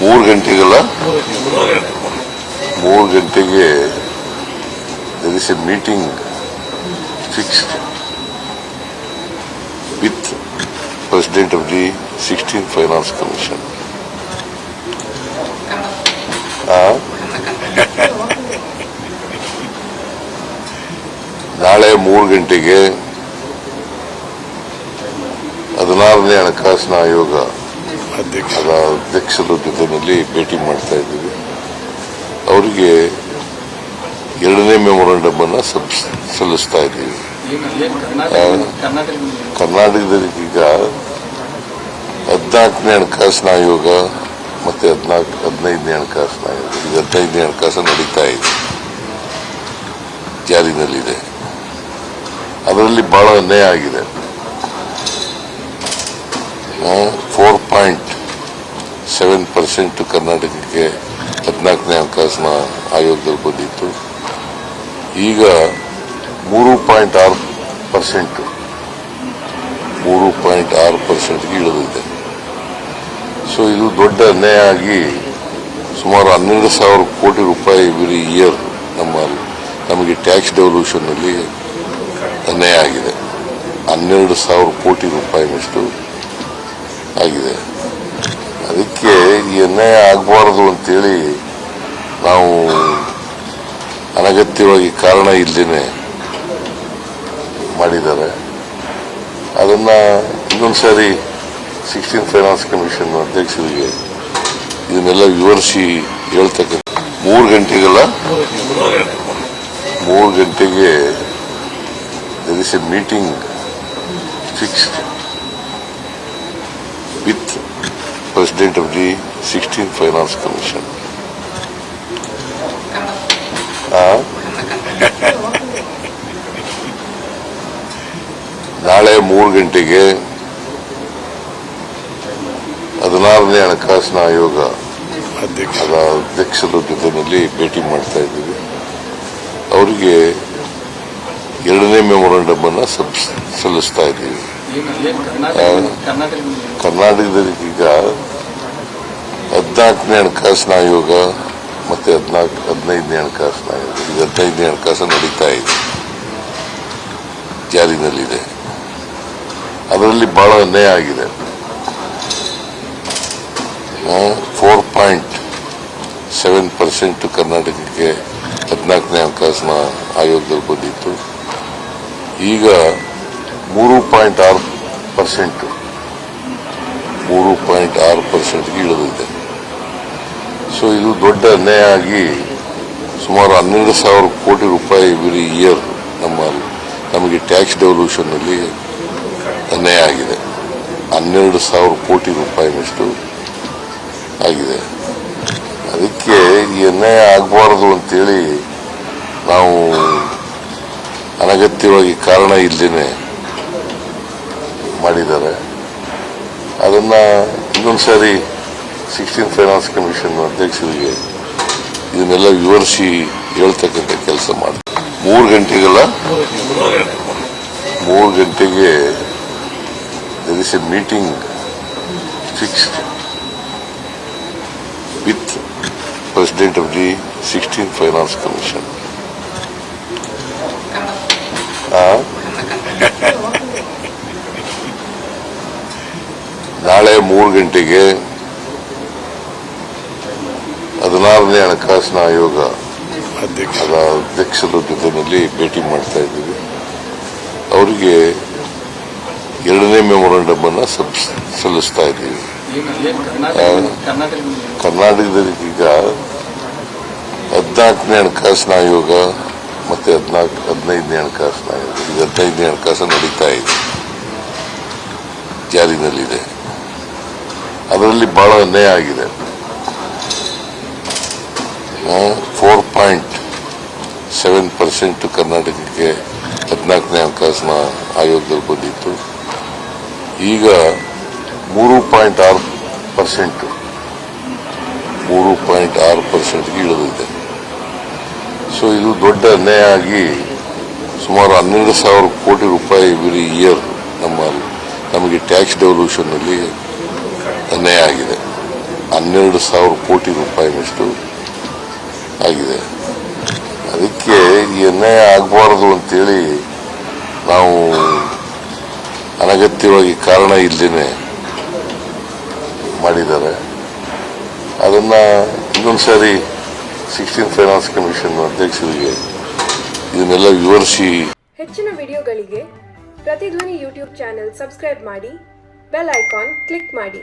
ಮೂರು ಗಂಟೆಗಲ್ಲ? ಮೂರು ಗಂಟೆಗೆ there is a meeting fixed with president of the sixteen finance commission ನಾಳೆ ಮೂರು ಗಂಟೆಗೆ ಹದಿನಾರನೇ ಹಣಕಾಸಿನ ಆಯೋಗ ಅಧ್ಯಕ್ಷ. ಅದರ ಅಧ್ಯಕ್ಷರ ಜೊತೆಯಲ್ಲಿ ಭೇಟಿ ಮಾಡ್ತಾ ಇದ್ದೀವಿ. ಅವರಿಗೆ ಎರಡನೇ ಮೆಮೊರಂಡಮ್ ಸಬ್ ಸಲ್ಲಿಸ್- ಸಲ್ಲಿಸ್ತಾ ಇದ್ದೀವಿ. ಕರ್ನಾಟಕದಲ್ಲಿ ಈಗ ಹದಿನಾಲ್ಕನೇ ಹಣಕಾಸಿನ ಆಯೋಗ ಮತ್ತು ಹದಿನಾಲ್ಕು, ಹದಿನೈದನೇ ಹಣಕಾಸಿನ ಆಯೋಗ, ಈಗ ಹದಿನೈದನೇ ಹಣಕಾಸು ನಡೀತಾ ಇದೆ. ಜಾರಿನಲ್ಲಿದೆ. ಅದರಲ್ಲಿ ಭಾಳ ಅನ್ಯಾಯ ಆಗಿದೆ. ಫೋರ್ ಪಾಯಿಂಟ್ ಸೆವೆನ್ ಪರ್ಸೆಂಟ್ ಕರ್ನಾಟಕಕ್ಕೆ ಹದಿನಾಲ್ಕನೇ ಹಣಕಾಸಿನ ಆಯೋಗದಲ್ಲಿ ಬಂದಿತ್ತು ಈಗ ಮೂರು ಪಾಯಿಂಟ್ ಆರು ಪರ್ಸೆಂಟ್ ಮೂರು ಪಾಯಿಂಟ್ ಆರು ಪರ್ಸೆಂಟ್ಗೆ ಇಳಿದಿದೆ ಸೊ ಇದು ದೊಡ್ಡ ಅನ್ಯಾಯ ಆಗಿ ಸುಮಾರು ಹನ್ನೆರಡು ಸಾವಿರ ಕೋಟಿ ರೂಪಾಯಿ ಎವ್ರಿ ಇಯರ್ ನಮ್ಮ ನಮಗೆ ಟ್ಯಾಕ್ಸ್ ಡೆವಲ್ಯೂಷನ್ನಲ್ಲಿ ಅನ್ಯಾಯ ಆಗಿದೆ ಹನ್ನೆರಡು ಸಾವಿರ ಕೋಟಿ ರೂಪಾಯಿನಷ್ಟು ಆಗಿದೆ. ಅದಕ್ಕೆ ಈ ಅನ್ಯಾಯ ಆಗಬಾರ್ದು ಅಂತೇಳಿ ನಾವು ಅನಗತ್ಯವಾಗಿ ಕಾರಣ ಇಲ್ಲದೇನೆ ಮಾಡಿದ್ದಾರೆ. ಅದನ್ನು ಇನ್ನೊಂದು ಸಾರಿ ಸಿಕ್ಸ್ಟೀನ್ ಫೈನಾನ್ಸ್ ಕಮಿಷನ್ ಅಧ್ಯಕ್ಷರಿಗೆ ಇದನ್ನೆಲ್ಲ ವಿವರಿಸಿ ಹೇಳ್ತಕ್ಕಂಥ ಮೂರು ಗಂಟೆಗೆಲ್ಲ? ಮೂರು ಗಂಟೆಗೆ there is a meeting fixed with president of the sixteen finance commission ನಾಳೆ ಮೂರು ಗಂಟೆಗೆ ಹದಿನಾರನೇ ಹಣಕಾಸಿನ ಆಯೋಗ ಅಧ್ಯಕ್ಷ. ಅದರ ಅಧ್ಯಕ್ಷರ ಜೊತೆಯಲ್ಲಿ ಭೇಟಿ ಮಾಡ್ತಾ ಇದ್ದೀವಿ. ಅವರಿಗೆ ಎರಡನೇ ಮೆಮೊರಾಂಡಮ್ ಅನ್ನು ಸಲ್ಲಿಸ್- ಸಲ್ಲಿಸ್ತಾ ಇದ್ದೀವಿ. ಕರ್ನಾಟಕದಲ್ಲಿ ಈಗ ಹದಿನಾಲ್ಕನೇ ಹಣಕಾಸಿನ ಆಯೋಗ ಮತ್ತೆ ಹದಿನಾಲ್ಕು, ಹದಿನೈದನೇ ಹಣಕಾಸಿನ ಆಯೋಗ, ಈಗ ಹದಿನೈದನೇ ಹಣಕಾಸು ನಡೀತಾ ಇದೆ. ಜಾರಿನಲ್ಲಿದೆ. ಅದರಲ್ಲಿ ಬಹಳ ಅನ್ಯಾಯ ಆಗಿದೆ. ಫೋರ್ ಪಾಯಿಂಟ್ ಸೆವೆನ್ ಪರ್ಸೆಂಟ್ ಕರ್ನಾಟಕಕ್ಕೆ ಹದಿನಾಲ್ಕನೇ ಹಣಕಾಸಿನ ಆಯೋಗದಲ್ಲಿ ಬಂದಿತ್ತು. ಈಗ ಮೂರು ಪಾಯಿಂಟ್ ಆರು ಪರ್ಸೆಂಟ್. ಮೂರು ಪಾಯಿಂಟ್ ಆರು ಪರ್ಸೆಂಟ್ಗೆ ಇಳಿದಿದೆ ಸೊ ಇದು ದೊಡ್ಡ ಅನ್ಯಾಯ ಆಗಿ ಸುಮಾರು ಹನ್ನೆರಡು ಸಾವಿರ ಕೋಟಿ ರೂಪಾಯಿ ಎವ್ರಿ ಇಯರ್ ನಮ್ಮ ನಮಗೆ ಟ್ಯಾಕ್ಸ್ ಡೆವಲ್ಯೂಷನ್ನಲ್ಲಿ ಅನ್ಯಾಯ ಆಗಿದೆ. ಹನ್ನೆರಡು ಸಾವಿರ ಕೋಟಿ ರೂಪಾಯಿನಷ್ಟು ಆಗಿದೆ. ಅದಕ್ಕೆ ಈ ಅನ್ಯಾಯ ಆಗಬಾರದು ಅಂತೇಳಿ ನಾವು ಅನಗತ್ಯವಾಗಿ ಕಾರಣ ಇಲ್ಲದೇನೆ ಮಾಡಿದ್ದಾರೆ. ಅದನ್ನ ಇನ್ನೊಂದ್ಸಾರಿ ಸಿಕ್ಸ್ಟೀನ್ ಫೈನಾನ್ಸ್ ಕಮಿಷನ್ ಅಧ್ಯಕ್ಷರಿಗೆ ಇದನ್ನೆಲ್ಲ ವಿವರಿಸಿ ಹೇಳ್ತಕ್ಕಂಥ ಕೆಲಸ ಮಾಡಿ ಮೂರು ಗಂಟೆಗೆಲ್ಲ? ಮೂರು ಗಂಟೆಗೆ there is a meeting fixed with president of the sixteen finance commission ನಾಳೆ ಮೂರು ಗಂಟೆಗೆ ಹದಿನಾರನೇ ಹಣಕಾಸಿನ ಆಯೋಗ ಅಧ್ಯಕ್ಷರ ಅಧ್ಯಕ್ಷರ ಜೊತೆಯಲ್ಲಿ ಭೇಟಿ ಮಾಡ್ತಾ ಇದ್ದೀವಿ. ಅವರಿಗೆ ಎರಡನೇ ಮೆಮೊರಾಂಡಮ್ ಅನ್ನ ಸಲ್ಲಿಸ್- ಸಲ್ಲಿಸ್ತಾ ಇದ್ದೀವಿ. ಕರ್ನಾಟಕದಲ್ಲಿ ಈಗ ಹದಿನಾಲ್ಕನೇ ಹಣಕಾಸಿನ ಆಯೋಗ ಮತ್ತೆ ಹದಿನಾಲ್ಕು ಹದಿನೈದನೇ ಹಣಕಾಸಿನ ಆಯೋಗ ಈಗ ಹದಿನೈದನೇ ಹಣಕಾಸು ನಡೀತಾ ಇದೆ. ಜಾರಿನಲ್ಲಿದೆ. ಅದರಲ್ಲಿ ಬಹಳ ನಯ ಆಗಿದೆ. ಫೋರ್ ಪಾಯಿಂಟ್ ಸೆವೆನ್ ಪರ್ಸೆಂಟ್ ಕರ್ನಾಟಕಕ್ಕೆ ಹದಿನಾಲ್ಕನೇ ಹಣಕಾಸಿನ ಆಯೋಗದಲ್ಲಿ ಬಂದಿತ್ತು. ಈಗ ಮೂರು ಪಾಯಿಂಟ್ ಆರು ಪರ್ಸೆಂಟ್ ಮೂರು ಪಾಯಿಂಟ್ ಆರು ಪರ್ಸೆಂಟ್ಗೆ ಇಳಿದಿದೆ. ಸೊ ಇದು ದೊಡ್ಡ ಅನ್ಯಾಯ ಆಗಿ ಸುಮಾರು ಹನ್ನೆರಡು ಸಾವಿರ ಕೋಟಿ ರೂಪಾಯಿ ಇಯರ್ ನಮ್ಮ, ನಮಗೆ ಟ್ಯಾಕ್ಸ್ ಡೆವಲ್ಯೂಷನ್ನಲ್ಲಿ ಅನ್ಯಾಯ ಆಗಿದೆ. ಹನ್ನೆರಡು ಸಾವಿರ ಕೋಟಿ ರೂಪಾಯಿನಷ್ಟು ಆಗಿದೆ. ಅದಕ್ಕೆ ಈ ಅನ್ಯಾಯ ಆಗಬಾರದು ಅಂತೇಳಿ ನಾವು ಅನಗತ್ಯವಾಗಿ ಕಾರಣ ಇಲ್ಲೇ ಮಾಡಿದ್ದಾರೆ. ಅದನ್ನ ಇನ್ನೊಂದ್ಸಾರಿ ಸಿಕ್ಸ್ಟೀನ್ ಫೈನಾನ್ಸ್ ಕಮಿಷನ್ ಅಧ್ಯಕ್ಷರಿಗೆ ಇದನ್ನೆಲ್ಲ ವಿವರಿಸಿ ಹೆಚ್ಚಿನ ವಿಡಿಯೋಗಳಿಗೆ ಪ್ರತಿಧ್ವನಿ ಯೂಟ್ಯೂಬ್ ಚಾನೆಲ್ ಸಬ್ಸ್ಕ್ರೈಬ್ ಮಾಡಿ, ಬೆಲ್ ಐಕಾನ್ ಕ್ಲಿಕ್ ಮಾಡಿ.